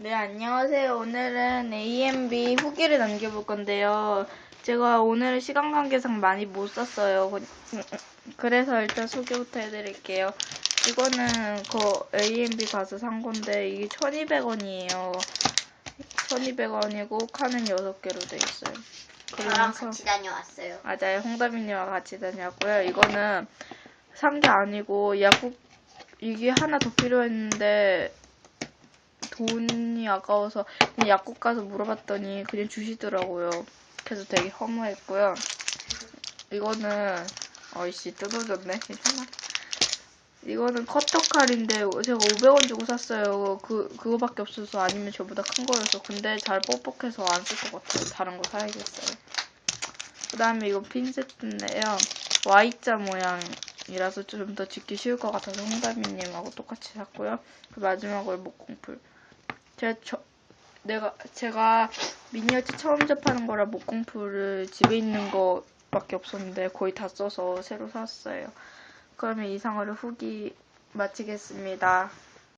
네, 안녕하세요. 오늘은 AMB 후기를 남겨볼 건데요. 제가 오늘 시간 관계상 많이 못 썼어요. 그- 음, 그래서 일단 소개부터 해드릴게요. 이거는 그 AMB 가서 산 건데 이게 1200원이에요. 1200원이고 칸은 6개로 돼 있어요. 저랑 그러면서 같이 다녀왔어요. 맞아요. 홍다빈이와 같이 다녔고요. 이거는 산게 아니고 약국 이게 하나 더 필요했는데 돈이 아까워서 그냥 약국 가서 물어봤더니 그냥 주시더라고요. 그래서 되게 허무했고요. 이거는 어이씨 뜯어졌네. 괜찮아. 이거는 커터 칼인데 제가 500원 주고 샀어요. 그 그거밖에 없어서 아니면 저보다 큰 거여서 근데 잘 뻑뻑해서 안 쓸 것 같아요. 다른 거 사야겠어요. 그 다음에 이거 핀세트인데요. Y자 모양이라서 좀 더 짓기 쉬울 것 같아서 홍다미님하고 똑같이 샀고요. 그 마지막으로 목공풀. 제가 저, 내가, 제가 미니어처 처음 접하는 거라 목공풀을 집에 있는 거밖에 없었는데 거의 다 써서 새로 샀어요. 그러면 이상으로 후기 마치겠습니다.